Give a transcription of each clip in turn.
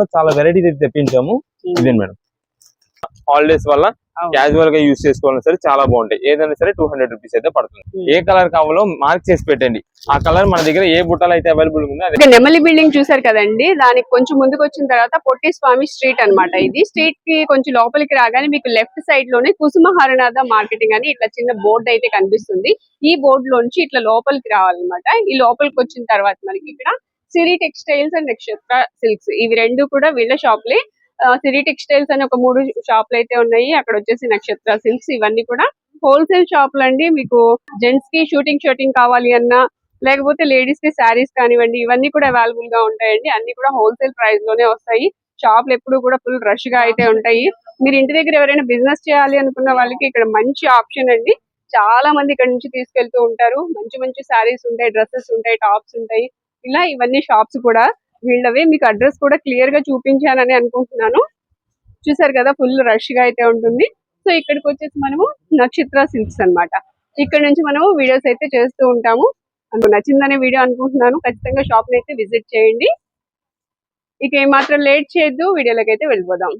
లో చాలా వెరైటీస్ అయితే తెప్పించాము. ఇదే మేడం? హాలిడేస్ వల్ల. క్యాజువల్గా యూస్ చేసుకోవాలన్నా సరే చాలా బాగుంటాయి. ఏదైనా సరే టూ హండ్రెడ్ రూపీస్ అయితే పడుతుంది. Hmm. ఏ కలర్ కావాలో మార్క్ చేసి పెట్టండి. ఆ కలర్ మన దగ్గర ఏ బుట్టలు అయితే అవైలబుల్ ఉందో నెమలి బిల్డింగ్ చూసారు కదండి? దానికి కొంచెం ముందుకు వచ్చిన తర్వాత పొట్టి స్వామి స్ట్రీట్ అన్నమాట ఇది. స్ట్రీట్కి కొంచెం లోపలికి రాగానే మీకు లెఫ్ట్ సైడ్లోనే కుసుమ హరనాథ మార్కెటింగ్ అని ఇట్లా చిన్న బోర్డు అయితే కనిపిస్తుంది. ఈ బోర్డు లోంచి ఇట్లా లోపలికి రావాలన్నమాట. ఈ లోపలికి వచ్చిన తర్వాత మనకి ఇక్కడ Siri textiles and Nakshatra silks. ఇవి రెండు కూడా వీళ్ళ షాప్లే సిరి టెక్స్టైల్స్ అని ఒక మూడు షాపులు అయితే ఉన్నాయి. అక్కడ వచ్చేసి నక్షత్ర సిల్క్స్. ఇవన్నీ కూడా హోల్సేల్ షాపులు అండి. మీకు జెంట్స్కి షూటింగ్ షూటింగ్ కావాలి అన్నా లేకపోతే లేడీస్కి శారీస్ కానివ్వండి ఇవన్నీ కూడా అవైలబుల్గా ఉంటాయండి. అన్ని కూడా హోల్సేల్ ప్రైస్లోనే వస్తాయి. షాపులు ఎప్పుడు కూడా ఫుల్ రష్గా అయితే ఉంటాయి. మీరు ఇంటి దగ్గర ఎవరైనా బిజినెస్ చేయాలి అనుకున్న వాళ్ళకి ఇక్కడ మంచి ఆప్షన్ అండి. చాలా మంది ఇక్కడ నుంచి తీసుకెళ్తూ ఉంటారు. మంచి మంచి శారీస్ ఉంటాయి డ్రెస్సెస్ ఉంటాయి టాప్స్ ఉంటాయి. ఇలా ఇవన్నీ షాప్స్ కూడా వీళ్ళవే. మీకు అడ్రస్ కూడా క్లియర్గా చూపించానని అనుకుంటున్నాను. చూసారు కదా ఫుల్ రష్గా అయితే ఉంటుంది. సో ఇక్కడికి వచ్చేసి మనము నక్షత్ర సిల్క్స్ అన్నమాట. ఇక్కడ నుంచి మనము వీడియోస్ అయితే చేస్తూ ఉంటాము. అందుకు నచ్చిందనే వీడియో అనుకుంటున్నాను. ఖచ్చితంగా షాప్ని అయితే విజిట్ చేయండి. ఇక ఏమాత్రం లేట్ చేయొద్దు. వీడియోలోకి అయితే వెళ్ళిపోదాం.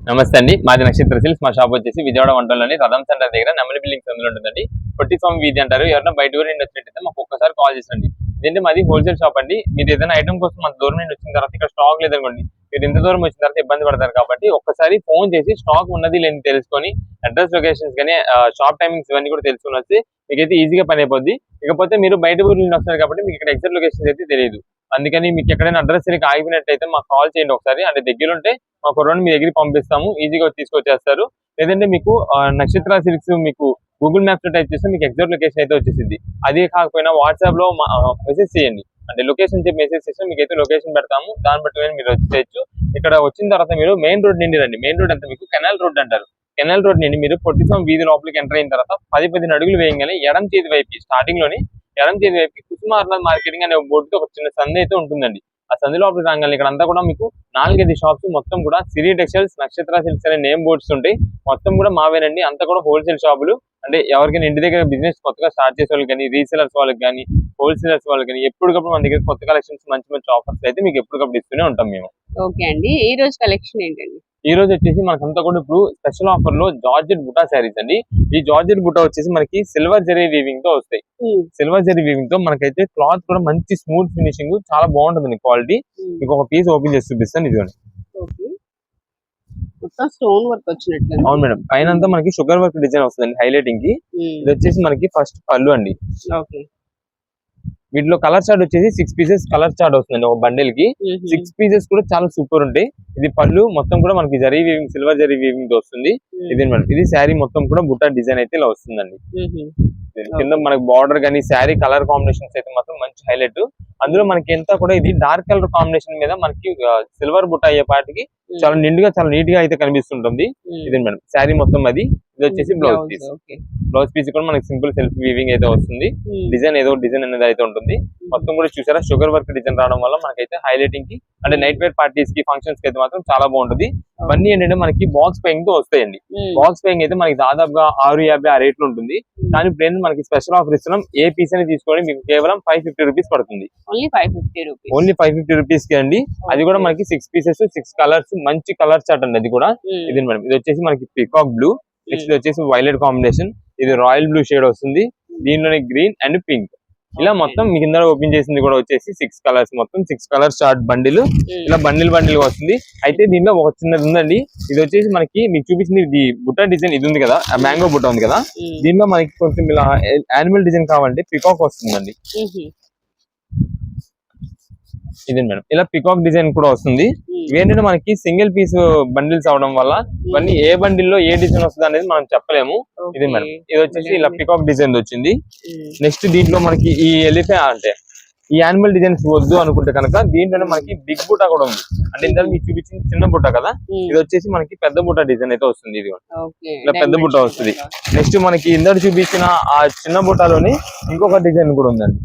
నమస్తే అండి. మాది నక్షత్ర సిల్స్ మా షాప్ వచ్చేసి విజయవాడ వంటలోని రథం సెంటర్ దగ్గర నెమలి బిల్డింగ్స్ అందులో ఉంటుందండి. పొట్టి స్వామి వీధి అంటారు. ఎవరైనా బయట ఊరి నుండి వచ్చినట్టయితే మాకు ఒక్కసారి కాల్ చేసండి ఇదేంటి మాది హోల్సేల్ షాప్ అండి. మీరు ఏదైనా ఐటమ్ కోసం మన దూరం నుండి వచ్చిన తర్వాత ఇక్కడ స్టాక్ లేదనుకోండి మీరు ఇంత దూరం వచ్చిన తర్వాత ఇబ్బంది పడతారు కాబట్టి ఒక్కసారి ఫోన్ చేసి స్టాక్ ఉన్నది లేని తెలుసుకొని అడ్రస్ లొకేషన్స్ కానీ షాప్ టైమింగ్స్ ఇవన్నీ కూడా తెలుసుకుని వస్తే మీకైతే ఈజీగా పని అయిపోద్ది. ఇకపోతే మీరు బయట ఊరు నుండి వస్తున్నారు కాబట్టి మీకు ఇక్కడ ఎగ్జాక్ట్ లొకేషన్స్ అయితే తెలియదు. అందుకని మీకు ఎక్కడైనా అడ్రస్ సరిగ్గా ఆగిపోయినట్టయితే మాకు కాల్ చేయండి ఒకసారి. అంటే దగ్గర ఉంటే మా కుర్రోని మీ దగ్గరికి పంపిస్తాము. ఈజీగా తీసుకొచ్చేస్తారు. లేదంటే మీకు నక్షత్ర సిల్క్స్ మీకు గూగుల్ మ్యాప్స్లో టైప్ చేస్తే మీకు ఎగ్జాక్ట్ లొకేషన్ అయితే వచ్చేసింది అదే కాకపోయినా వాట్సాప్లో మెసేజ్ చేయండి. అంటే లొకేషన్ చెప్పి మెసేజ్ చేస్తే మీకు అయితే లొకేషన్ పెడతాము. దాన్ని బట్టి మీరు వచ్చేయచ్చు. ఇక్కడ వచ్చిన తర్వాత మీరు మెయిన్ రోడ్ నుండి రండి. మెయిన్ రోడ్ అంతా మీకు కెనాల్ రోడ్ అంటారు. కెనాల్ రోడ్ నుండి మీరు పొట్టిసం వీధి లోపలికి ఎంటర్ అయిన తర్వాత పది పదిహేను అడుగులు వేయగానే ఎడం చేతి వైపు స్టార్టింగ్లోని ఎడం చేతి వైపు కుసుమార్నాథ్ మార్కెటింగ్ అనే బోర్డుతో ఒక చిన్న సంధి అయితే ఉంటుందండి. ఆ సంధి లోపలికి రాగానే ఇక్కడ అంతా కూడా మీకు నాలుగైదు షాప్స్ మొత్తం కూడా సిరి టెక్స్టైల్స్ నక్షత్ర సిల్క్స్ అనే నేమ్ బోర్డ్స్ ఉంటాయి. మొత్తం కూడా మావేనండి. అంతా కూడా హోల్సేల్ షాపులు అంటే ఎవరికైనా ఇంటి దగ్గర బిజినెస్ కొత్తగా స్టార్ట్ చేసే వాళ్ళకి కానీ రీసేలర్స్ వాళ్ళకి కానీ హోల్సేలర్స్ వాళ్ళకి కానీ ఎప్పటికప్పుడు మన దగ్గర కొత్త కలెక్షన్స్ మంచి మంచి ఆఫర్స్ అయితే మీకు ఎప్పటికప్పుడు ఇస్తూనే ఉంటాం మేము. ఓకే అండి. ఈ రోజు కలెక్షన్ ఏంటండి? ఈ రోజు వచ్చేసి మనకంతా కూడా ఇప్పుడు స్పెషల్ ఆఫర్లో జార్జెట్ బుటా శారీస్ అండి. ఈ జార్జెట్ బుటా వచ్చేసి మనకి సిల్వర్ జరీ వీవింగ్తో వస్తాయి. సిల్వర్ జరీ వీవింగ్తో మనకైతే క్లాత్ కూడా మంచి స్మూత్ ఫినిషింగ్ చాలా బాగుంటుంది క్వాలిటీ మీకు ఒక పీస్ ఓపెన్ చేసి చూపిస్తాను ఇదిగోండి. స్టోన్ వర్క్ వచ్చినట్లు. అవును మేడం. పైన మనకి షుగర్ వర్క్ డిజైన్ వస్తుంది హైలైటింగ్కి. ఇది వచ్చేసి మనకి ఫస్ట్ పళ్ళు అండి. ఓకే. వీటిలో కలర్ చార్ట్ వచ్చేసి సిక్స్ పీసెస్ కలర్ చార్ట్ వస్తుంది ఒక బండిల్కి సిక్స్ పీసెస్ కూడా చాలా సూపర్ ఉంటాయి. ఇది పళ్ళు మొత్తం కూడా మనకి zari weaving silver zari weaving వస్తుంది. ఇది మేడం ఇది శారీ మొత్తం కూడా బుట్ట డిజైన్ అయితే ఇలా వస్తుందండి. కింద మనకి బార్డర్ కానీ శారీ కలర్ కాంబినేషన్స్ అయితే మాత్రం మంచి హైలైట్ అందులో మనకి ఎంత కూడా ఇది డార్క్ కలర్ కాంబినేషన్ మీద మనకి సిల్వర్ బుట్ట అయ్యే పాటికి చాలా నిండుగా చాలా నీట్గా అయితే కనిపిస్తుంటుంది. ఇది మేడం శారీ మొత్తం అది. ఇది వచ్చేసి బ్లౌజ్ పీస్ బ్లౌజ్ పీస్ కూడా మనకి సింపుల్ సెల్ఫ్ వీవింగ్ అయితే వస్తుంది. డిజైన్ ఏదో డిజైన్ అనేది అయితే ఉంటుంది. మొత్తం కూడా చూసారా? షుగర్ వర్క్ డిజైన్ రావడం వల్ల మనకైతే హైలైటింగ్కి అంటే నైట్ వేర్ పార్టీస్కి ఫంక్షన్స్కి అయితే మాత్రం చాలా బాగుంటుంది. ఇవన్నీ ఏంటంటే మనకి బాక్స్ పేయింగ్తో వస్తాయండి. బాక్స్ పేయింగ్ అయితే మనకి దాదాపుగా ఆరు యాభై ఆ రేట్లు ఉంటుంది. కానీ ఇప్పుడు ఏంటంటే మనకి స్పెషల్ ఆఫర్ ఇస్తున్నాం. ఏ పీస్ అని తీసుకోండి. మీకు కేవలం ఫైవ్ ఫిఫ్టీ రూపీస్ పడుతుంది. Only five fifty rupees only five fifty రూపీస్కి అండి. అది కూడా మనకి సిక్స్ పీసెస్ సిక్స్ కలర్స్ మంచి కలర్ చార్ట్ అండి అది కూడా. ఇది మేడం? ఇది వచ్చేసి మనకి పికాక్ బ్లూ నెక్స్ట్ ఇది వచ్చేసి వైలెట్ కాంబినేషన్ ఇది రాయల్ బ్లూ షేడ్ వస్తుంది. దీనిలోనే గ్రీన్ అండ్ పింక్ ఇలా మొత్తం మీ కింద ఓపెన్ చేసింది కూడా వచ్చేసి సిక్స్ కలర్స్ మొత్తం సిక్స్ కలర్స్ చార్ట్ బండిల్ ఇలా బండిల్ బండిల్ వస్తుంది. అయితే దీనిలో ఒక చిన్నది ఉందండి. ఇది వచ్చేసి మనకి మీకు చూపించింది ఇది బుట్ట డిజైన్ ఇది ఉంది కదా మ్యాంగో బుట్ట ఉంది కదా. దీనిలో మనకి కొంచెం ఇలా యానిమల్ డిజైన్ కావాలంటే పికాక్ వస్తుందండి. ఇది మేడం. ఇలా పికాక్ డిజైన్ కూడా వస్తుంది. ఇవేంటంటే మనకి సింగిల్ పీస్ బండిల్స్ అవడం వల్ల ఇవన్నీ ఏ బండిల్లో ఏ డిజైన్ వస్తుంది అనేది మనం చెప్పలేము. ఇది మేడం. ఇది వచ్చేసి ఇలా పికాక్ డిజైన్ వచ్చింది. నెక్స్ట్ దీంట్లో మనకి ఈ ఎలిఫె అంటే ఈ యానిమల్ డిజైన్స్ వద్దు అనుకుంటే కనుక దీంట్లోనే మనకి బిగ్ బుట్ట కూడా ఉంది. అంటే ఇందులో మీకు చూపించింది చిన్న బుట్ట కదా? ఇది వచ్చేసి మనకి పెద్ద బుట్ట డిజైన్ అయితే వస్తుంది ఇది. ఇలా పెద్ద బుట్ట వస్తుంది. నెక్స్ట్ మనకి ఇందరు చూపించిన ఆ చిన్న బుట్టలోని ఇంకొక డిజైన్ కూడా ఉందండి.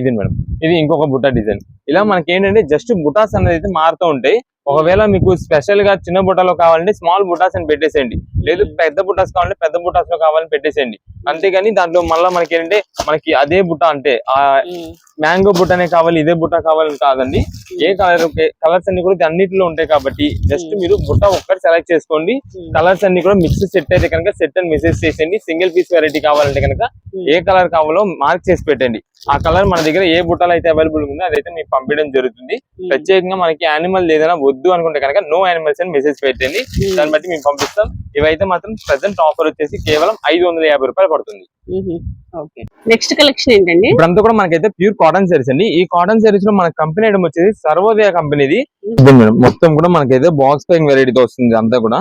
ఇది మేడం. ఇది ఇంకొక బుట్ట డిజైన్. ఇలా మనకి ఏంటంటే జస్ట్ బుటాస్ అనేది మారుతూ ఉంటాయి. ఒకవేళ మీకు స్పెషల్గా చిన్న బుటాలో కావాలంటే స్మాల్ బుటాస్ అని పెట్టేసేయండి. లేదు పెద్ద బుటాస్ కావాలంటే పెద్ద బుటాస్లో కావాలని పెట్టేసేయండి. అంతేగాని దాంట్లో మళ్ళీ మనకి ఏంటంటే మనకి అదే బుట్ట అంటే ఆ మ్యాంగో బుట్టనే కావాలి ఇదే బుట్ట కావాలని కాదండి. ఏ కలర్ కలర్స్ అన్ని కూడా అన్నిటిలో ఉంటాయి కాబట్టి జస్ట్ మీరు బుట్ట ఒక్కటి సెలెక్ట్ చేసుకోండి. కలర్స్ అన్ని కూడా మిక్స్ సెట్ అయితే కనుక సెట్ అని మెసేజ్ చేసేయండి. సింగిల్ పీస్ వెరైటీ కావాలంటే కనుక ఏ కలర్ కావాలో మార్క్ చేసి పెట్టండి. ఆ కలర్ మన దగ్గర ఏ బుట్టలు అయితే అవైలబుల్ ఉందో అదైతే మీకు పంపించడం జరుగుతుంది. ప్రత్యేకంగా మనకి యానిమల్ ఏదైనా వద్దు అనుకుంటే కనుక నో యానిమల్స్ అని మెసేజ్ పెట్టండి. దాన్ని బట్టి మేము పంపిస్తాం. ఇవైతే మాత్రం ప్రెసెంట్ ఆఫర్ వచ్చేసి కేవలం ఐదు వందల యాభై రూపాయలు పడుతుంది. నెక్స్ట్ కలెక్షన్ ఏంటండి? ఇప్పుడంతా కూడా మనకైతే ప్యూర్ కాటన్ సారీస్ అండి. ఈ కాటన్ సారీస్లో మన కంపెనీ ఐటమ్ వచ్చేసి సర్వోదయ కంపెనీది. మొత్తం కూడా మనకైతే బాక్స్ పైన వెరైటీతో వస్తుంది అంతా కూడా.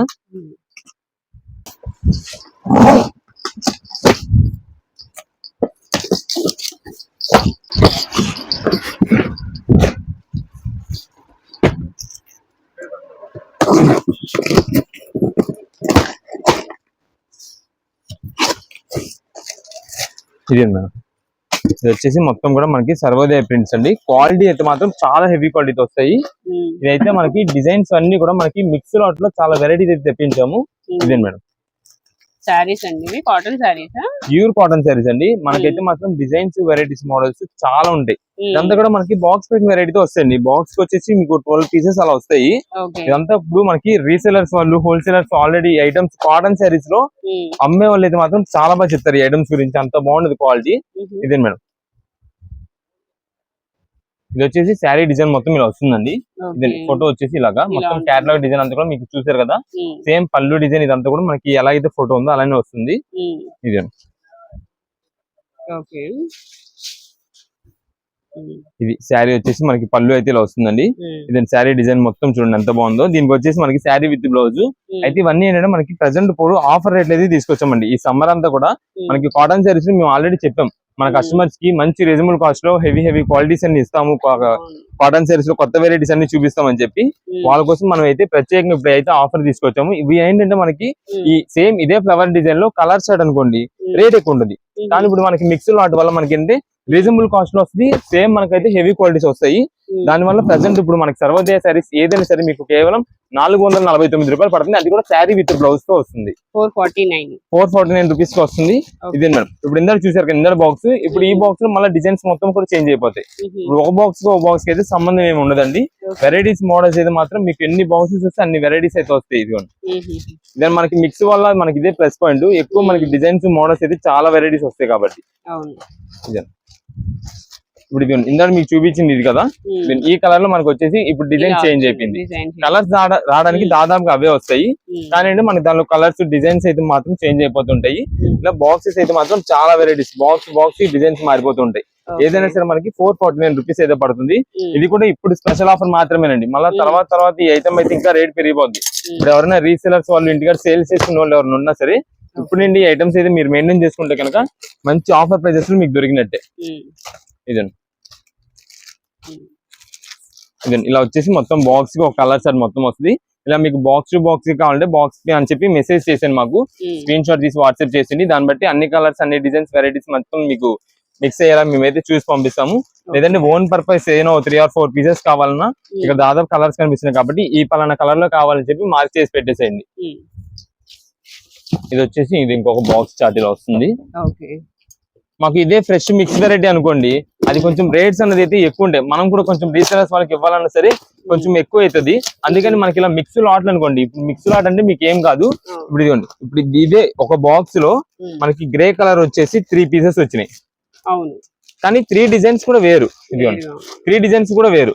ఇది మేడం ఇది వచ్చేసి మొత్తం కూడా మనకి సర్వోదయ ప్రింట్స్ అండి. క్వాలిటీ అయితే మాత్రం చాలా హెవీ క్వాలిటీతో వస్తాయి. ఇదైతే మనకి డిజైన్స్ అన్ని కూడా మనకి మిక్స్ లాట్లో చాలా వెరైటీస్ అయితే తెప్పించాము. ఇదే మేడం. శారీస్ అండి ఇవి. Cotton saris? Pure cotton saris అండి. మనకైతే మాత్రం డిజైన్స్ వెరైటీస్ మోడల్స్ చాలా ఉంటాయి. ఇదంతా కూడా మనకి బాక్స్ ప్యాక్ వెరైటీతో వస్తాయండి. బాక్స్ వచ్చేసి మీకు ట్వెల్వ్ పీసెస్ అలా వస్తాయి. ఇదంతా ఇప్పుడు మనకి రీసెలర్స్ వాళ్ళు హోల్సేలర్స్ ఆల్రెడీ ఐటమ్స్ కాటన్ సారీస్లో అమ్మే వాళ్ళు అయితే మాత్రం చాలా బాగా చెప్తారు ఈ ఐటమ్స్ గురించి. అంత బాగుండదు క్వాలిటీ ఇదే మేడం? ఇది వచ్చేసి శారీ డిజైన్ మొత్తం ఇలా వస్తుందండి. ఇది ఫోటో వచ్చేసి ఇలాగా. ఇలా మొత్తం. క్యాటలాగ్ డిజైన్ అంతా కూడా మీకు చూసారు కదా. సేమ్ పళ్ళు డిజైన్ ఇదంతా కూడా మనకి ఎలా అయితే ఫోటో ఉందో అలానే వస్తుంది. ఇది ఇది శారీ వచ్చేసి మనకి పళ్ళు అయితే ఇలా వస్తుందండి. ఇది శారీ డిజైన్ మొత్తం చూడండి ఎంత బాగుందో. దీనికి వచ్చేసి మనకి శారీ విత్ బ్లౌజ్. అయితే ఇవన్నీ ఏంటంటే మనకి ప్రజెంట్ ఇప్పుడు ఆఫర్ రేట్లు అయితే తీసుకొచ్చామండి. ఈ సమ్మర్ అంతా కూడా మనకి కాటన్ శారీస్ మేము ఆల్రెడీ చెప్పాం. మన. కస్టమర్స్కి మంచి రీజనబుల్ కాస్ట్లో హెవీ హెవీ క్వాలిటీస్ అన్ని ఇస్తాము. కాటన్ శారీస్లో కొత్త వెరైటీస్ అన్ని చూపిస్తామని చెప్పి వాళ్ళ కోసం మనం అయితే ప్రత్యేకంగా ఇప్పుడు అయితే ఆఫర్ తీసుకొచ్చాము. ఇవి ఏంటంటే మనకి ఈ సేమ్ ఇదే ఫ్లవర్ డిజైన్లో కలర్ షర్ట్ అనుకోండి రేట్ ఎక్కువ ఉంటుంది. కానీ ఇప్పుడు మనకి మిక్స్ వాటి వల్ల మనకి ఏంటంటే రీజనబుల్ కాస్ట్లో వస్తుంది. సేమ్ మనకైతే హెవీ క్వాలిటీస్ వస్తాయి. దాని వల్ల ప్రజెంట్ ఇప్పుడు మనకి సర్వోదయ శారీస్ ఏదైనా సరే మీకు కేవలం నాలుగు వందల నలభై తొమ్మిది రూపాయలు పడుతుంది. అది కూడా శారీ విత్ బ్లౌజ్తో వస్తుంది. Four forty nine four forty nine రూపీస్కి వస్తుంది. ఇదే మేడం. ఇప్పుడు ఇందరు చూసారు కదా ఇందరు బాక్స్ ఇప్పుడు ఈ బాక్స్లో మళ్ళీ డిజైన్స్ మొత్తం కూడా చేంజ్ అయిపోతాయి. ఇప్పుడు ఒక బాక్స్ ఒక బాక్స్ అయితే సంబంధం ఏమి ఉండదండి. వెరైటీస్ మోడల్స్ అయితే మాత్రం మీకు ఎన్ని బాక్సెస్ వస్తే అన్ని వెరైటీస్ అయితే వస్తాయి ఇదిగోండి. దెన్ మనకి మిక్స్ వల్ల మనకి ఇదే ప్లస్ పాయింట్ ఎక్కువ మనకి డిజైన్స్ మోడల్స్ అయితే చాలా వెరైటీస్ వస్తాయి కాబట్టి. ఇప్పుడు ఇది ఇందాక మీకు చూపించింది ఇది కదా? ఈ కలర్లో మనకి వచ్చేసి ఇప్పుడు డిజైన్ చేంజ్ అయిపోయింది. కలర్స్ రావడానికి దాదాపుగా అవే వస్తాయి. కానీ మనకి దానిలో కలర్స్ డిజైన్స్ అయితే మాత్రం చేంజ్ అయిపోతుంటాయి. ఇలా బాక్సెస్ అయితే మాత్రం చాలా వెరైటీస్ బాక్స్ బాక్స్ డిజైన్స్ మారిపోతుంటాయి. ఏదైనా సరే మనకి ఫోర్ ఫార్టీ నైన్ రూపీస్ అయితే పడుతుంది. ఇది కూడా ఇప్పుడు స్పెషల్ ఆఫర్ మాత్రమేనండి. మళ్ళీ. తర్వాత తర్వాత ఈ ఐటమ్ అయితే ఇంకా రేట్ పెరిగిపోద్ది. ఇప్పుడు ఎవరైనా రీసెలర్స్ వాళ్ళు ఇంటికాడ సేల్స్ చేసుకునే వాళ్ళు ఎవరైనా ఉన్నా సరే ఇప్పుడు నుండి ఈ ఐటమ్స్ అయితే మీరు మెయింటైన్ చేసుకుంటే కనుక మంచి ఆఫర్ ప్రైజెస్లో మీకు దొరికినట్టే. ఇదండి. ఇదండి. ఇలా వచ్చేసి మొత్తం బాక్స్కి ఒక కలర్ సార్ మొత్తం వస్తుంది. ఇలా మీకు బాక్స్ టు బాక్స్ కావాలంటే బాక్స్కి అని చెప్పి మెసేజ్ చేసాను మాకు. స్క్రీన్ షాట్ తీసి వాట్సాప్ చేసింది దాన్ని బట్టి అన్ని కలర్స్ అన్ని డిజైన్స్ వెరైటీస్ మొత్తం మీకు మిక్స్ అయ్యేలా మేమైతే చూసి పంపిస్తాము. లేదంటే ఓన్ పర్పస్ ఏదైనా త్రీ ఆర్ ఫోర్ పీసెస్ కావాలన్నా ఇక్కడ దాదాపు కలర్స్ కనిపిస్తున్నాయి కాబట్టి ఈ పలానా కలర్లో కావాలని చెప్పి మార్క్ చేసి పెట్టేసేయండి. ఇది వచ్చేసి ఇది ఇంకొక బాక్స్ చార్ట్ ఇలా వస్తుంది మాకు ఇదే ఫ్రెష్ మిక్స్ వెరైటీ అనుకోండి. అది కొంచెం రేట్స్ అనేది అయితే ఎక్కువ ఉంటాయి మనం కూడా కొంచెం రీసెలర్స్ వాళ్ళకి ఇవ్వాలన్నా సరే కొంచెం ఎక్కువ అవుతుంది అందుకని మనకి ఇలా మిక్స్ లాట్లు అనుకోండి. ఇప్పుడు మిక్స్ లాట్ అంటే మీకు ఏం కాదు. ఇప్పుడు ఇదిగోండి. ఇప్పుడు ఇదే ఒక బాక్స్లో మనకి గ్రే కలర్ వచ్చేసి త్రీ పీసెస్ వచ్చినాయి. అవును. కానీ త్రీ డిజైన్స్ కూడా వేరు. ఇదిగోండి. త్రీ డిజైన్స్ కూడా వేరు.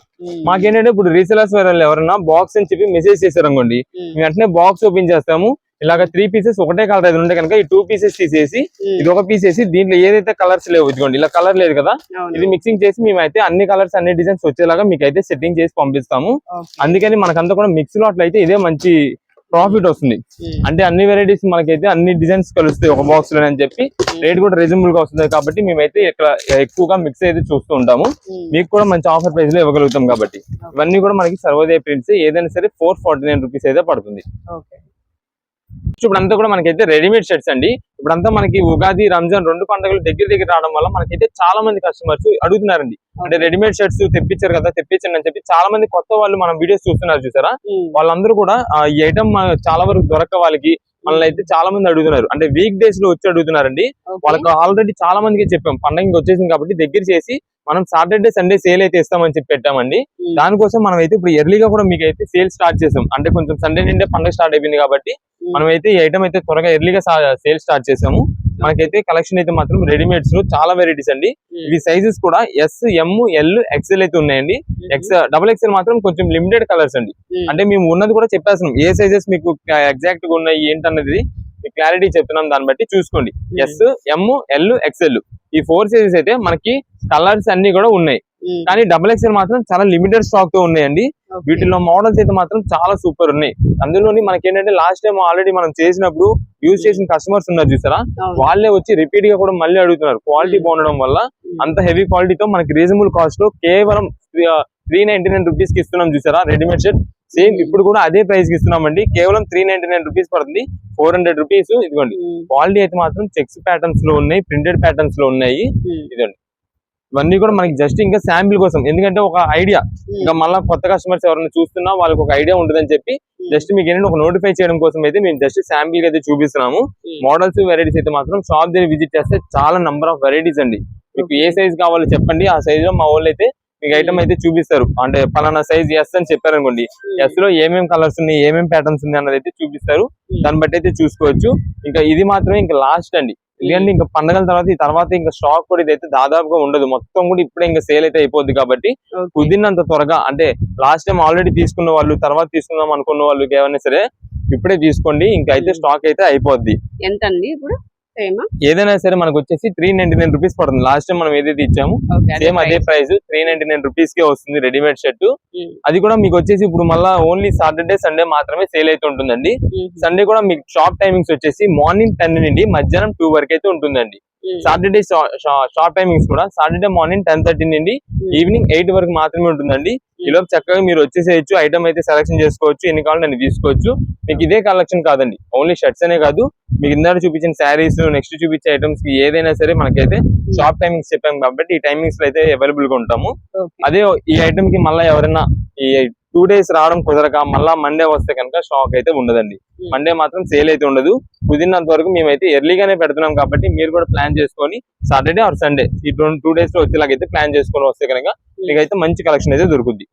మాకేంటంటే ఇప్పుడు రీసెలర్స్ వాళ్ళు ఎవరన్నా బాక్స్ అని చెప్పి మెసేజ్ చేశారు అనుకోండి మేము వెంటనే బాక్స్ ఓపెన్ చేస్తాము. ఇలాగ త్రీ పీసెస్ ఒకటే కలర్ అయితే ఉంటే కనుక ఈ టూ పీసెస్ తీసేసి ఇది ఒక పీస్ వేసి దీంట్లో ఏదైతే కలర్స్ లేవు ఇదిగోండి ఇలా కలర్ లేదు కదా? ఇది మిక్సింగ్ చేసి మేమైతే అన్ని కలర్స్ అన్ని డిజైన్స్ వచ్చేలాగా మీకు అయితే సెట్టింగ్ చేసి పంపిస్తాము. అందుకని మనకంతా కూడా మిక్స్లో అట్లయితే ఇదే మంచి ప్రాఫిట్ వస్తుంది. అంటే అన్ని వెరైటీస్ మనకైతే అన్ని డిజైన్స్ కలుస్తాయి ఒక బాక్స్లో అని చెప్పి. రేట్ కూడా రీజనబుల్గా వస్తుంది కాబట్టి మేమైతే ఇక్కడ ఎక్కువగా మిక్స్ అయితే చూస్తూ ఉంటాము. మీకు కూడా మంచి ఆఫర్ ప్రైస్లో ఇవ్వగలుగుతాం కాబట్టి. ఇవన్నీ కూడా మనకి సర్వోదయ ప్రింట్స్ ఏదైనా సరే ఫోర్ ఫార్టీ నైన్ రూపీస్ అయితే పడుతుంది. ఇప్పుడు అంతా కూడా మనకైతే రెడీమేడ్ షర్ట్స్ అండి. ఇప్పుడంతా మనకి ఉగాది రంజాన్ రెండు పండుగలు దగ్గర దగ్గర రావడం వల్ల మనకైతే చాలా మంది కస్టమర్స్ అడుగుతున్నారండి. అంటే రెడీమేడ్ షర్ట్స్ తెప్పించారు కదా తెప్పించండి అని చెప్పి చాలా మంది కొత్త వాళ్ళు మనం వీడియోస్ చూస్తున్నారు చూసారా? వాళ్ళందరూ కూడా ఈ ఐటమ్ చాలా వరకు దొరక్క వాళ్ళకి మనల్ని అయితే చాలా మంది అడుగుతున్నారు. అంటే వీక్ డేస్లో వచ్చి అడుగుతున్నారండి. వాళ్ళకి ఆల్రెడీ చాలా మందికి చెప్పాం. పండగకి వచ్చేసింది కాబట్టి దగ్గర చేసి మనం సాటర్డే సండే సేల్ అయితే ఇస్తామని చెప్పి పెట్టామండి. దానికోసం మనం అయితే ఇప్పుడు ఎర్లీగా కూడా మీకు అయితే సేల్ స్టార్ట్ చేసాం. అంటే కొంచెం సండే నుండే పండుగ స్టార్ట్ అయిపోయింది కాబట్టి మనం అయితే ఈ ఐటమ్ అయితే త్వరగా ఎర్లీగా సేల్ స్టార్ట్ చేసాము. మనకైతే కలెక్షన్ అయితే మాత్రం రెడీమేడ్స్లో చాలా వెరైటీస్ అండి. ఇవి సైజెస్ కూడా ఎస్ ఎం ఎల్ ఎక్సెల్ అయితే ఉన్నాయండి. ఎక్స్ డబుల్ ఎక్సెల్ మాత్రం కొంచెం లిమిటెడ్ కలర్స్ అండి. అంటే మేము ఉన్నది కూడా చెప్పేస్తున్నాం. ఏ సైజెస్ మీకు ఎగ్జాక్ట్గా ఉన్నాయి ఏంటన్నది క్లారిటీ చెప్తున్నాం. దాన్ని బట్టి చూసుకోండి. ఎస్ ఎం ఎల్ ఎక్సెల్ ఈ ఫోర్ సైజెస్ అయితే మనకి కలర్స్ అన్ని కూడా ఉన్నాయి. కానీ డబుల్ ఎక్సెల్ మాత్రం చాలా లిమిటెడ్ స్టాక్తో ఉన్నాయండి. వీటిలో మోడల్స్ అయితే మాత్రం చాలా సూపర్ ఉన్నాయి. అందులోని మనకి ఏంటంటే లాస్ట్ టైం ఆల్రెడీ మనం చేసినప్పుడు యూజ్ చేసిన కస్టమర్స్ ఉన్నారు చూసారా? వాళ్ళే వచ్చి రిపీట్గా కూడా మళ్ళీ అడుగుతున్నారు. క్వాలిటీ బాగుండడం వల్ల అంత హెవీ క్వాలిటీతో మనకి రీజనబుల్ కాస్ట్లో కేవలం త్రీ నైన్టీ నైన్ రూపీస్కి ఇస్తున్నాం చూసారా? రెడీమేడ్ షర్ట్ సేమ్ ఇప్పుడు కూడా అదే ప్రైస్కి ఇస్తున్నామండి. కేవలం త్రీ నైన్టీ నైన్ రూపీస్ పడుతుంది. ఫోర్ హండ్రెడ్ రూపీస్ ఇదిగోండి. క్వాలిటీ అయితే మాత్రం చెక్స్ ప్యాటర్న్స్లో ఉన్నాయి ప్రింటెడ్ ప్యాటర్న్స్లో ఉన్నాయి. ఇదండి ఇవన్నీ కూడా మనకి జస్ట్ ఇంకా శాంపిల్ కోసం. ఎందుకంటే ఒక ఐడియా ఇంకా మళ్ళీ కొత్త కస్టమర్స్ ఎవరైనా చూస్తున్నా వాళ్ళకి ఒక ఐడియా ఉంటుందని చెప్పి జస్ట్ మీకు ఏంటంటే ఒక నోటిఫై చేయడం కోసం అయితే మేము జస్ట్ శాంపిల్ అయితే చూపిస్తున్నాము. మోడల్స్ వెరైటీస్ అయితే మాత్రం షాప్ దగ్గర విజిట్ చేస్తే చాలా నంబర్ ఆఫ్ వెరైటీస్ అండి. మీకు ఏ సైజ్ కావాలో చెప్పండి. ఆ సైజ్లో మా వాళ్ళు అయితే మీకు ఐటమ్ అయితే చూపిస్తారు. అంటే పలానా సైజ్ ఎస్ అని చెప్పారు అనుకోండి. ఎస్లో ఏమేమి కలర్స్ ఉన్నాయి ఏమేమి ప్యాటర్న్స్ ఉన్నాయి అన్నది అయితే చూపిస్తారు. దాన్ని బట్టి అయితే చూసుకోవచ్చు. ఇంకా ఇది మాత్రమే ఇంకా లాస్ట్ అండి. ఎందుకంటే ఇంకా పండగల తర్వాత ఈ తర్వాత ఇంకా స్టాక్ కూడా ఇదైతే దాదాపుగా ఉండదు. మొత్తం కూడా ఇప్పుడే ఇంకా సేల్ అయితే అయిపోద్ది కాబట్టి కుదిరినంత త్వరగా అంటే లాస్ట్ టైం ఆల్రెడీ తీసుకున్న వాళ్ళు తర్వాత తీసుకుందాం అనుకున్న వాళ్ళు ఏమైనా సరే ఇప్పుడే తీసుకోండి. ఇంకా అయితే స్టాక్ అయితే అయిపోద్ది. ఎంత అండి ఇప్పుడు? ఏదైనా సరే మనకు వచ్చేసి త్రీ నైన్టీ నైన్ రూపీస్ పడుతుంది. లాస్ట్ టైం మనం ఏదైతే ఇచ్చాము సేమ్ అదే price three ninety nine rupees కే వస్తుంది రెడీమేడ్ షర్ట్ అది కూడా మీకు వచ్చేసి ఇప్పుడు మళ్ళీ ఓన్లీ సాటర్డే సండే మాత్రమే సేల్ అయితే ఉంటుందండి. సండే కూడా మీకు షాప్ టైమింగ్స్ వచ్చేసి మార్నింగ్ టెన్ నుండి మధ్యాహ్నం టూ వరకు అయితే ఉంటుందండి. సాటర్డే షాప్ టైమింగ్స్ కూడా సాటర్డే మార్నింగ్ టెన్ థర్టీ నుండి ఈవినింగ్ ఎయిట్ వరకు మాత్రమే ఉంటుందండి. ఈలోపు చక్కగా మీరు వచ్చేసేయచ్చు ఐటమ్ అయితే సెలెక్షన్ చేసుకోవచ్చు ఎన్ని కావాలంటే అన్ని తీసుకోవచ్చు. మీకు ఇదే కలెక్షన్ కాదండి ఓన్లీ షర్ట్స్ అనే కాదు. మీకు ఇందాక చూపించిన శారీస్ నెక్స్ట్ చూపించే ఐటమ్స్కి ఏదైనా సరే మనకైతే షాప్ టైమింగ్స్ చెప్పాం కాబట్టి ఈ టైమింగ్స్లో అయితే అవైలబుల్గా ఉంటాము. అదే ఈ ఐటమ్కి మళ్ళీ ఎవరైనా ఈ టూ డేస్ రావడం కుదరక మళ్ళా మండే వస్తే కనుక స్టాక్ అయితే ఉండదండి. మండే మాత్రం సేల్ అయితే ఉండదు. కుదిరినంత వరకు మేమైతే ఎర్లీగానే పెడుతున్నాం కాబట్టి మీరు కూడా ప్లాన్ చేసుకొని సాటర్డే ఆర్ సండే ఈ టూ డేస్లో వచ్చేలాగైతే ప్లాన్ చేసుకొని వస్తే కనుక మీకైతే మంచి కలెక్షన్ అయితే దొరుకుద్ది.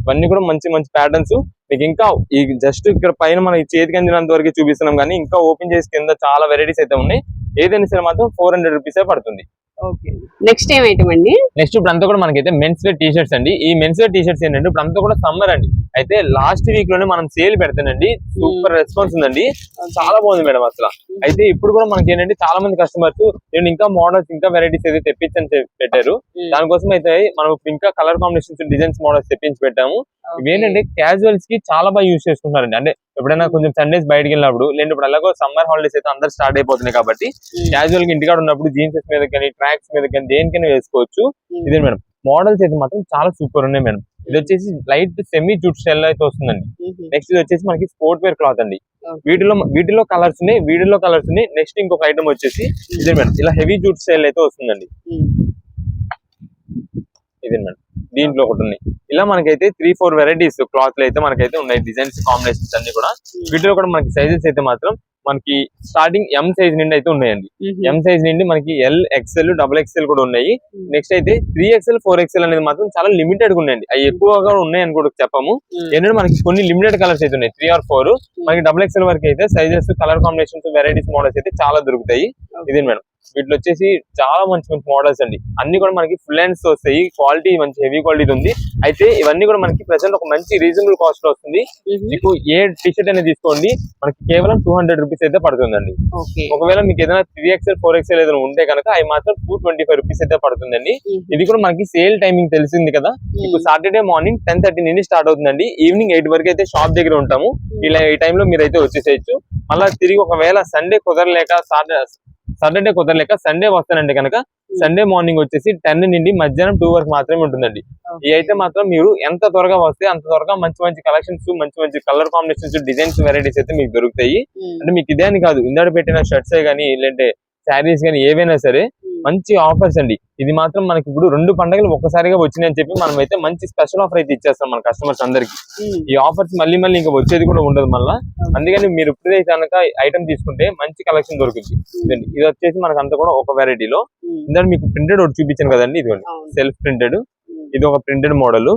ఇవన్నీ కూడా మంచి మంచి ప్యాటర్న్స్ మీకు ఇంకా ఈ జస్ట్ ఇక్కడ పైన మన చేతికి అందినంత వరకు చూపిస్తున్నాం కానీ ఇంకా ఓపెన్ చేసి కింద చాలా వెరైటీస్ అయితే ఉన్నాయి. ఏదైనా సరే మాత్రం ఫోర్ హండ్రెడ్ రూపీసే పడుతుంది. నెక్స్ట్ ఏం ఐటమ్ అండి నెక్స్ట్ ఇప్పుడు అంతా కూడా మనకైతే మెన్స్ వేర్ టీ షర్ట్స్ అండి. ఈ మెన్స్ వేర్ టీ షర్ట్స్ ఏంటంటే ఇప్పుడు అంతా కూడా సమ్మర్ అండి. అయితే లాస్ట్ వీక్లోనే మనం సేల్ పెడతానండి. సూపర్ రెస్పాన్స్ ఉందండి. చాలా బాగుంది మేడం అసలు. అయితే ఇప్పుడు కూడా మనకి ఏంటంటే చాలా మంది కస్టమర్స్ నేను ఇంకా మోడల్స్ ఇంకా వెరైటీస్ అయితే తెప్పించని పెట్టారు. దానికోసం అయితే మనం ఇంకా కలర్ కాంబినేషన్స్ డిజైన్స్ మోడల్స్ తెప్పించి పెట్టాము. ఇవి ఏంటంటే క్యాజువల్స్కి చాలా బాగా యూస్ చేసుకుంటారండి అంటే ఎప్పుడైనా కొంచెం సండేస్ బయటకు వెళ్ళినప్పుడు లేదంటే ఇప్పుడు అలాగో సమ్మర్ హాలిడేస్ అయితే అందరు స్టార్ట్ అయిపోతున్నాయి కాబట్టి క్యాజువల్గా ఇంటికాడ ఉన్నప్పుడు జీన్సెస్ మీద కానీ ట్రాక్స్ మీద కానీ దేనికైనా వేసుకోవచ్చు. ఇదే మేడం. మోడల్స్ అయితే మాత్రం చాలా సూపర్ ఉన్నాయి మేడం. ఇది వచ్చేసి లైట్ సెమీ జూట్ స్టైల్ అయితే వస్తుందండి. నెక్స్ట్ ఇది వచ్చేసి మనకి స్పోర్ట్ వేర్ క్లాత్ అండి వీటిలో వీటిలో కలర్స్ ఉన్నాయి వీటిలో కలర్స్ ఉన్నాయి. నెక్స్ట్ ఇంకొక ఐటమ్ వచ్చేసి ఇదే మేడం. ఇలా హెవీ జూట్ స్టైల్ అయితే వస్తుందండి. ఇదే మేడం. దీంట్లో ఒకటి ఉన్నాయి. ఇలా మనకైతే త్రీ ఫోర్ వెరైటీస్ క్లాత్ అయితే మనకైతే ఉన్నాయి. డిజైన్స్ కాంబినేషన్స్ అన్ని కూడా. వీటిలో కూడా మనకి సైజెస్ అయితే మాత్రం మనకి స్టార్టింగ్ ఎం సైజ్ నుండి అయితే ఉన్నాయండి. ఎం సైజ్ నుండి మనకి ఎల్ ఎక్స్ఎల్ డబుల్ ఎక్స్ఎల్ కూడా ఉన్నాయి. నెక్స్ట్ అయితే త్రీ ఎక్స్ఎల్ ఫోర్ ఎక్స్ఎల్ అనేది మాత్రం చాలా లిమిటెడ్గా ఉన్నాయండి. అవి ఎక్కువగా ఉన్నాయని కూడా చెప్పము. ఏంటంటే మనకి కొన్ని లిమిటెడ్ కలర్స్ అయితే ఉన్నాయి. త్రీ ఆర్ ఫోర్ మనకి డబుల్ ఎక్స్ఎల్ వరకు అయితే sizes colour combinations varieties models అయితే చాలా దొరుకుతాయి. ఇదే మేడం? వీటిలో వచ్చేసి చాలా మంచి మంచి మోడల్స్ అండి. అన్ని కూడా మనకి ఫుల్ హ్యాండ్స్ వస్తాయి. క్వాలిటీ మంచి హెవీ క్వాలిటీ ఉంది. అయితే ఇవన్నీ కూడా మనకి ప్రెసెంట్ ఒక మంచి రీజనబుల్ కాస్ట్లో వస్తుంది. మీకు ఏ టీషర్ట్ అనేది తీసుకోండి మనకి కేవలం టూ హండ్రెడ్ రూపీస్ అయితే పడుతుందండి. ఒకవేళ మీకు ఏదైనా త్రీ ఎక్స్ఎల్ ఫోర్ ఎక్స్ఎల్ ఏదైనా ఉంటే కనుక అవి మాత్రం టూ ట్వంటీ ఫైవ్ రూపీస్ అయితే పడుతుందండి. ఇది కూడా మనకి సేల్ టైమింగ్ తెలిసింది కదా. మీకు సాటర్డే మార్నింగ్ టెన్ థర్టీ నుండి స్టార్ట్ అవుతుందండి. ఈవినింగ్ ఎయిట్ వరకు అయితే షాప్ దగ్గర ఉంటాము. ఇలా ఈ టైంలో మీరు అయితే వచ్చేసేయచ్చు. మళ్ళీ తిరిగి ఒకవేళ సండే కుదరలేక సాటర్డే కుదరలేక సండే వస్తానండి కనుక. సండే మార్నింగ్ వచ్చేసి టెన్ నుండి మధ్యాహ్నం టూ వరకు మాత్రమే ఉంటుందండి. ఇవి అయితే మాత్రం మీరు ఎంత త్వరగా వస్తే అంత త్వరగా మంచి మంచి కలెక్షన్స్ మంచి మంచి కలర్ కాంబినేషన్స్ డిజైన్స్ వెరైటీస్ అయితే మీకు దొరుకుతాయి. అంటే మీకు ఇదే అని కాదు. ఇందాక పెట్టిన షర్ట్స్ కానీ లేదంటే శారీస్ కానీ ఏవైనా సరే మంచి ఆఫర్స్ అండి. ఇది మాత్రం మనకి ఇప్పుడు రెండు పండుగలు ఒక్కసారిగా వచ్చినాయని చెప్పి మనం అయితే మంచి స్పెషల్ ఆఫర్ అయితే ఇచ్చేస్తాం మన కస్టమర్స్ అందరికి. ఈ ఆఫర్స్ మళ్ళీ మళ్ళీ ఇంకా వచ్చేది కూడా ఉండదు మళ్ళా. అందుకని మీరు ఇప్పుడైతే కనుక ఐటమ్ తీసుకుంటే మంచి కలెక్షన్ దొరుకుతుంది ఇదండి. ఇది వచ్చేసి మనకు అంతా కూడా ఒక వెరైటీలో ఇందాక మీకు ప్రింటెడ్ ఒకటి చూపించాను కదండి ఇదిగోండి. సెల్ఫ్ ప్రింటెడ్ ఇది ఒక ప్రింటెడ్ మోడల్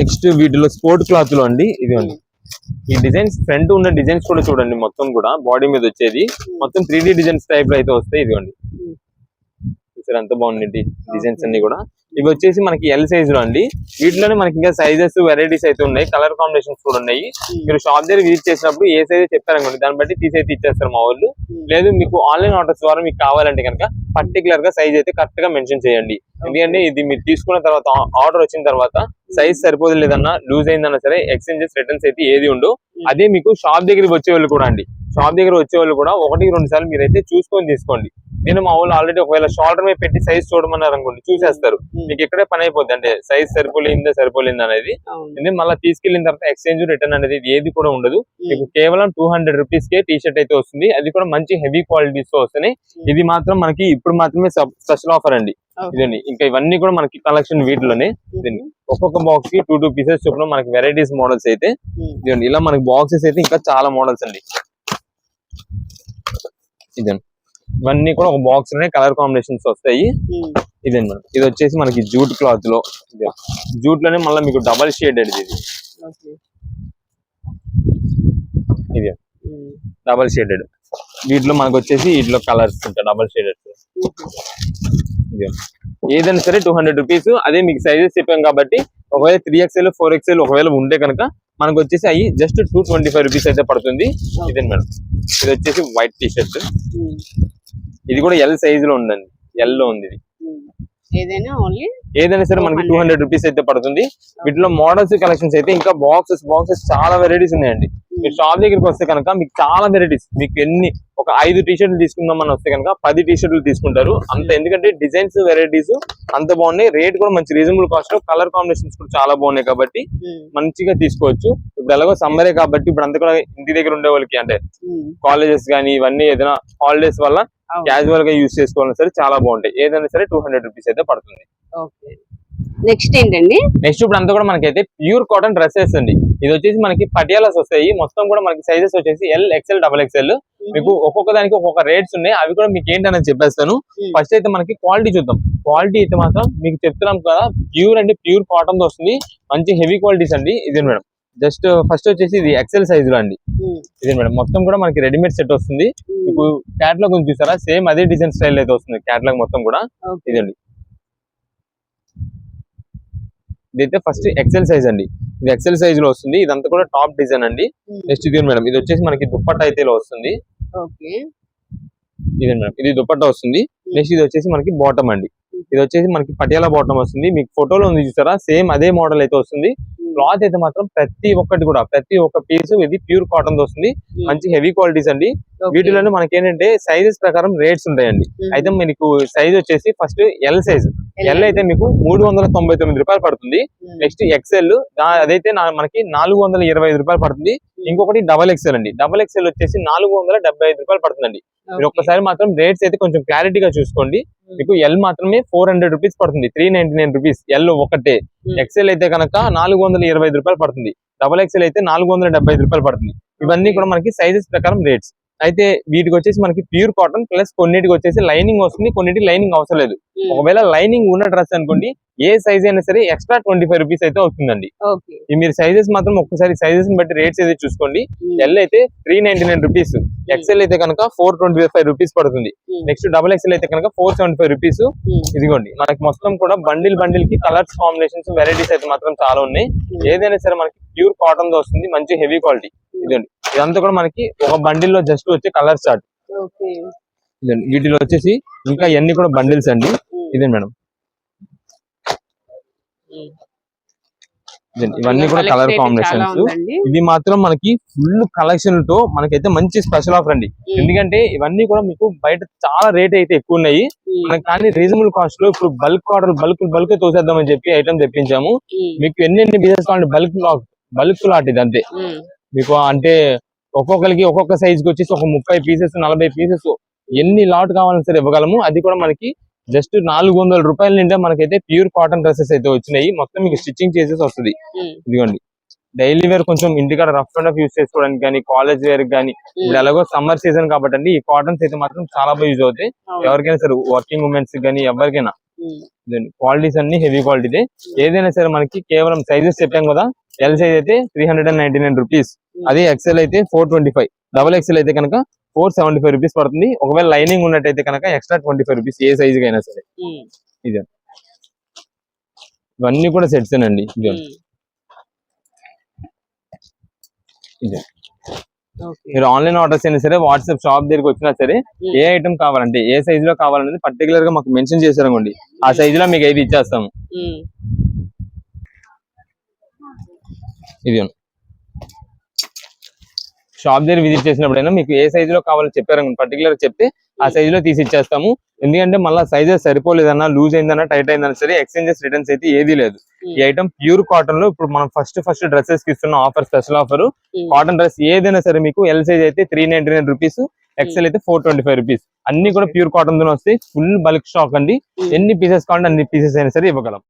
నెక్స్ట్ వీటిలో స్పోర్ట్ క్లాత్లో అండి ఇదిగోండి. ఈ డిజైన్స్ ఫ్రంట్ ఉన్న డిజైన్స్ కూడా చూడండి మొత్తం కూడా బాడీ మీద వచ్చేది. మొత్తం త్రీ డిజైన్స్ టైప్లో అయితే వస్తాయి ఇదిగోండి. చూసారు ఎంత బాగుంది డిజైన్స్ అన్ని కూడా. ఇవి వచ్చేసి మనకి ఎల్ సైజ్లో అండి. వీటిలోనే మనకి ఇంకా సైజెస్ వెరైటీస్ అయితే ఉన్నాయి. కలర్ కాంబినేషన్స్ కూడా ఉన్నాయి. మీరు షాప్ దగ్గర విజిట్ చేసినప్పుడు ఏ సైజ్ చెప్పారనుకోండి దాన్ని బట్టి తీసైతే ఇచ్చేస్తారు మా వాళ్ళు. లేదు మీకు ఆన్లైన్ ఆర్డర్స్ ద్వారా మీకు కావాలంటే కనుక పర్టికులర్గా సైజ్ అయితే కరెక్ట్గా మెన్షన్ చేయండి. ఎందుకంటే ఇది మీరు తీసుకున్న తర్వాత ఆర్డర్ వచ్చిన తర్వాత సైజ్ సరిపోదు లేదన్నా లూజ్ అయిందన్నా సరే ఎక్స్చేంజెస్ రిటర్న్స్ అయితే ఏది ఉండవు. అదే మీకు షాప్ దగ్గరికి వచ్చే వాళ్ళు కూడా అండి. షాప్ దగ్గర వచ్చే వాళ్ళు కూడా ఒకటి రెండు సార్లు మీరైతే చూసుకొని తీసుకోండి. నేను మా వాళ్ళు ఆల్రెడీ ఒకవేళ షోల్డర్ మీద పెట్టి సైజ్ చూడమన్నారు అనుకోండి చూసేస్తారు మీకు ఇక్కడే పని అయిపోద్ది. అంటే సైజ్ సరిపోలేదా సరిపోలేదు అనేది. మళ్ళీ తీసుకెళ్ళిన తర్వాత ఎక్స్చేంజ్ రిటర్న్ అనేది ఏది కూడా ఉండదు. మీకు కేవలం టూ హండ్రెడ్ రూపీస్ కే టీ షర్ట్ అయితే వస్తుంది. అది కూడా మంచి హెవీ క్వాలిటీస్తో వస్తున్నాయి ఇది మాత్రం మనకి ఇప్పుడు మాత్రమే స్పెషల్ ఆఫర్ అండి. ఇదండి. ఇంకా ఇవన్నీ కూడా మనకి కలెక్షన్ వీటిలోనే. ఇదండి. ఒక్కొక్క బాక్స్కి టూ టూ పీసెస్ చొప్పున మనకి వెరైటీస్ మోడల్స్ అయితే. ఇదండి. ఇలా మనకి బాక్సెస్ అయితే ఇంకా చాలా మోడల్స్ అండి. ఇదండి. ఇవన్నీ కూడా ఒక బాక్స్లోనే కలర్ కాంబినేషన్స్ వస్తాయి. ఇదండి మేడం? ఇది వచ్చేసి మనకి జూట్ క్లాత్లో. జూట్లోనే మళ్ళీ మీకు డబల్ షేడ్ ఇది. ఇది. డబల్ షేడెడ్ వీటిలో మనకు వచ్చేసి వీటిలో కలర్స్ ఉంటాయి డబల్ షేడెడ్ ఇది. ఏదైనా సరే టూ హండ్రెడ్ రూపీస్ అదే మీకు సైజెస్ చెప్పాం కాబట్టి ఒకవేళ త్రీ ఎక్స్ఎల్ ఫోర్ ఎక్స్ఎల్ ఒకవేళ ఉంటే కనుక మనకు వచ్చేసి అవి just two twenty five rupees అయితే పడుతుంది. ఇదే మేడం? ఇది వచ్చేసి వైట్ టీ షర్ట్ ఇది కూడా ఎల్ సైజ్లో ఉందండి. ఎల్లో ఉంది ఇది. ఏదైనా ఓన్లీ ఏదైనా సరే మనకి టూ హండ్రెడ్ రూపీస్ అయితే పడుతుంది. వీటిలో మోడల్స్ కలెక్షన్స్ అయితే ఇంకా బాక్సెస్ బాక్సెస్ చాలా వెరైటీస్ ఉన్నాయండి. మీరు షాప్ దగ్గరికి వస్తే కనుక మీకు చాలా వెరైటీస్ మీకు ఎన్ని ఒక ఐదు టీ షర్ట్లు తీసుకుందామని వస్తే కనుక పది టీ షర్ట్లు తీసుకుంటారు. అంత ఎందుకంటే డిజైన్స్ వెరైటీస్ అంత బాగున్నాయి. రేట్ కూడా మంచి రీజనబుల్ కాస్ట్ కలర్ కాంబినేషన్స్ కూడా చాలా బాగున్నాయి కాబట్టి మంచిగా తీసుకోవచ్చు. ఇప్పుడు ఎలాగో సమ్మరే కాబట్టి ఇప్పుడు అంతా కూడా ఇంటి దగ్గర ఉండే వాళ్ళకి అంటే కాలేజెస్ కానీ ఇవన్నీ ఏదైనా హాలిడేస్ వల్ల క్యాజువల్గా యూస్ చేసుకోవాలన్నా సరే చాలా బాగుంటాయి. ఏదైనా సరే టూ హండ్రెడ్ రూపీస్ అయితే పడుతుంది. నెక్స్ట్ ఏంటండి? నెక్స్ట్ ఇప్పుడు అంతా కూడా మనకైతే ప్యూర్ కాటన్ డ్రెస్సెస్ అండి. ఇది వచ్చేసి మనకి పటియాలాస్ వస్తాయి. మొత్తం కూడా మనకి సైజెస్ వచ్చేసి ఎల్ ఎక్స్ఎల్ డబల్ ఎక్స్ఎల్ మీకు ఒక్కొక్క దానికి ఒక్కొక్క రేట్స్ ఉన్నాయి. అవి కూడా మీకు ఏంటనేది చెప్పేస్తాను. ఫస్ట్ అయితే మనకి క్వాలిటీ చూద్దాం. క్వాలిటీ అయితే మాత్రం మీకు చెప్తున్నాం కదా ప్యూర్ అంటే ప్యూర్ కాటన్తో వస్తుంది. మంచి హెవీ క్వాలిటీస్ అండి. ఇదే మేడం. జస్ట్ ఫస్ట్ వచ్చేసి ఇది ఎక్సెల్ సైజ్లో అండి. ఇదే మేడం. మొత్తం కూడా మనకి రెడీమేడ్ సెట్ వస్తుంది. మీకు క్యాట్లాగ్ ఉంది చూసారా? సేమ్ అదే డిజైన్ స్టైల్ అయితే వస్తుంది క్యాట్లాగ్ మొత్తం కూడా. ఇదండి. ఇదైతే ఫస్ట్ ఎక్సెల్ సైజ్ అండి. ఇది ఎక్సెల్ సైజ్లో వస్తుంది. ఇదంతా కూడా టాప్ డిజైన్ అండి. నెక్స్ట్ ఇది మేడం? ఇది వచ్చేసి మనకి దుప్పట్ట అయితే వస్తుంది. ఇది మేడం? ఇది దుప్పట్ట వస్తుంది. నెక్స్ట్ ఇది వచ్చేసి మనకి బాటమ్ అండి. ఇది వచ్చేసి మనకి పటియాలా బాటమ్ వస్తుంది. మీకు ఫోటోలో ఉంది చూసారా? సేమ్ అదే మోడల్ అయితే వస్తుంది. క్లాత్ అయితే మాత్రం ప్రతి ఒక్కటి కూడా ప్రతి ఒక్క పీస్ ఇది ప్యూర్ కాటన్ వస్తుంది. మంచి హెవీ క్వాలిటీస్ అండి. వీటిలోనే మనకి ఏంటంటే సైజెస్ ప్రకారం రేట్స్ ఉంటాయండి. అయితే మీకు సైజ్ వచ్చేసి ఫస్ట్ ఎల్ సైజ్ ఎల్ అయితే మీకు మూడు వందల తొంభై తొమ్మిది రూపాయలు పడుతుంది. నెక్స్ట్ ఎక్సెల్ అదైతే మనకి నాలుగు వందల ఇరవై ఐదు రూపాయలు పడుతుంది. ఇంకొకటి డబల్ ఎక్సెల్ అండి. డబల్ ఎక్సెల్ వచ్చేసి నాలుగు వందల డెబ్బై ఐదు రూపాయలు పడుతుందండి. మీరు ఒక్కసారి మాత్రం రేట్స్ అయితే కొంచెం క్లారిటీగా చూసుకోండి. మీకు ఎల్ మాత్రమే ఫోర్ హండ్రెడ్ రూపీస్ పడుతుంది. Three ninety nine rupees L ఒకటే ఎక్సెల్ అయితే కనుక నాలుగు వందల ఇరవై ఐదు రూపాయలు పడుతుంది. డబల్ ఎక్సెల్ అయితే నాలుగు వందల డెబ్బై ఐదు రూపాయలు పడుతుంది. ఇవన్నీ కూడా మనకి సైజెస్ ప్రకారం రేట్స్ అయితే వీటికి వచ్చేసి మనకి ప్యూర్ కాటన్ ప్లస్ కొన్నిటికి వచ్చేసి లైనింగ్ వస్తుంది. కొన్నిటికి లైనింగ్ అవసరం లేదు. ఒకవేళ లైనింగ్ ఉన్న డ్రెస్ అనుకోండి ఏ సైజ్ అయినా సరే ఎక్స్ట్రా ట్వంటీ ఫైవ్ రూపీస్ అయితే అవుతుందండి. మీరు సైజెస్ మాత్రం ఒక్కసారి సైజెస్ బట్టి రేట్స్ అయితే చూసుకోండి. ఎల్ అయితే three ninety nine rupees XL అయితే కనుక ఫోర్ ట్వంటీ ఫైవ్ రూపీస్ పడుతుంది నెక్స్ట్ డబుల్ ఎక్సెల్ అయితే కనుక ఫోర్ సెవెంటీ ఫైవ్ రూపీస్ ఇదిగోండి మనకి మొత్తం కూడా బండిల్ బండిల్కి కలర్స్ కాంబినేషన్స్ వెరైటీస్ అయితే మాత్రం చాలా ఉన్నాయి. ఏదైనా సరే మనకి ప్యూర్ కాటన్తో వస్తుంది మంచి హెవీ క్వాలిటీ ఇదండి ఇదంతా కూడా మనకి ఒక బండిల్లో జస్ట్ వచ్చే కలర్ చార్ట్ ఇదండి. వీటిలో వచ్చేసి ఇంకా ఇవన్నీ కూడా బండిల్స్ అండి. ఇదే మేడం. ఇవన్నీ కూడా కలర్ కాంబినేషన్స్. ఇది మాత్రం మనకి ఫుల్ కలెక్షన్తో మనకైతే మంచి స్పెషల్ ఆఫర్ అండి. ఉమ్, ఎందుకంటే ఇవన్నీ కూడా మీకు బయట చాలా రేట్ అయితే ఎక్కువ ఉన్నాయి. ఉమ్, మనకి కానీ రీజనబుల్ కాస్ట్లో ఇప్పుడు బల్క్ ఆర్డర్ బల్క్ బల్క్ తోసేద్దామని చెప్పి ఐటమ్ తెప్పించాము. ఉమ్, మీకు ఎన్ని ఎన్ని పీసెస్ కావాలంటే బల్క్ బల్క్ లాట్ ఇది అంతే. మీకు అంటే ఒక్కొక్కరికి ఒక్కొక్క సైజ్కి వచ్చేసి ఒక ముప్పై పీసెస్ నలభై పీసెస్ ఎన్ని లాట్ కావాలని సరే ఇవ్వగలము. అది కూడా మనకి జస్ట్ నాలుగు వందల రూపాయల నిండా మనకైతే ప్యూర్ కాటన్ డ్రెస్సెస్ అయితే వచ్చినాయి. మొత్తం మీకు స్టిచ్చింగ్ చేసేసి వస్తుంది. ఇదిగోండి. డైలీ వేర్ కొంచెం ఇంటికాడ రఫ్ అండ్ రఫ్ యూస్ చేసుకోవడానికి కానీ కాలేజ్ వేర్ కానీ ఇప్పుడు ఎలాగో సమ్మర్ సీజన్ కాబట్టి అండి ఈ కాటన్స్ అయితే మాత్రం చాలా బాగా యూజ్ అవుతాయి. ఎవరికైనా సరే వర్కింగ్ ఉమెన్స్ కానీ ఎవరికైనా. క్వాలిటీస్ అన్ని హెవీ క్వాలిటీ ఏదైనా సరే మనకి కేవలం సైజెస్ చెప్పాం కదా ఎల్ సైజ్ అయితే three hundred and ninety nine rupees అదే ఎక్సెల్ అయితే four twenty five double XL అయితే కనుక ఫోర్ సెవెంటీ ఫైవ్ రూపీస్ పడుతుంది. ఒకవేళ లైనింగ్ ఉన్నట్టయితే కనుక ఎక్స్ట్రా ట్వంటీ ఫైవ్ రూపీస్ ఏ సైజ్ అయినా సరే. ఉమ్, ఇవన్నీ కూడా సెట్స్ అండి. ఇదే. మీరు ఆన్లైన్ ఆర్డర్స్ అయినా సరే వాట్సాప్ షాప్ దగ్గరికి వచ్చినా సరే ఏ ఐటమ్ కావాలంటే ఏ సైజ్లో కావాలనేది పర్టికులర్గా మాకు మెన్షన్ చేశారనుకోండి ఆ సైజ్లో మీకు అయితే ఇచ్చేస్తాము. ఇది. షాప్ దగ్గర విజిట్ చేసినప్పుడైనా మీకు ఏ సైజ్లో కావాలో చెప్పారనుకోండి పర్టికులర్ చెప్తే ఆ సైజ్లో తీసి ఇచ్చేస్తాము ఎందుకంటే మళ్ళీ సైజెస్ సరిపోలేదన్నా లూజ్ అయిందన్నా టైట్ అయిందన్నా సరే ఎక్స్చేంజెస్ రిటర్న్స్ అయితే ఏది లేదు. ఈ ఐటమ్ ప్యూర్ కాటన్లో ఇప్పుడు మనం ఫస్ట్ ఫస్ట్ డ్రెస్సెస్కి ఇస్తున్న offer special offer cotton dress ఏదైనా సరే మీకు ఎల్ సైజ్ అయితే three ninety nine rupees XL అయితే ఫోర్ ట్వంటీ ఫైవ్ రూపీస్ అన్ని కూడా ప్యూర్ కాటన్తో వస్తాయి. ఫుల్ బల్క్ స్టాక్ అండి. ఉమ్. ఎన్ని పీసెస్ కావాలంటే అన్ని పీసెస్ అయినా సరే ఇవ్వగలం.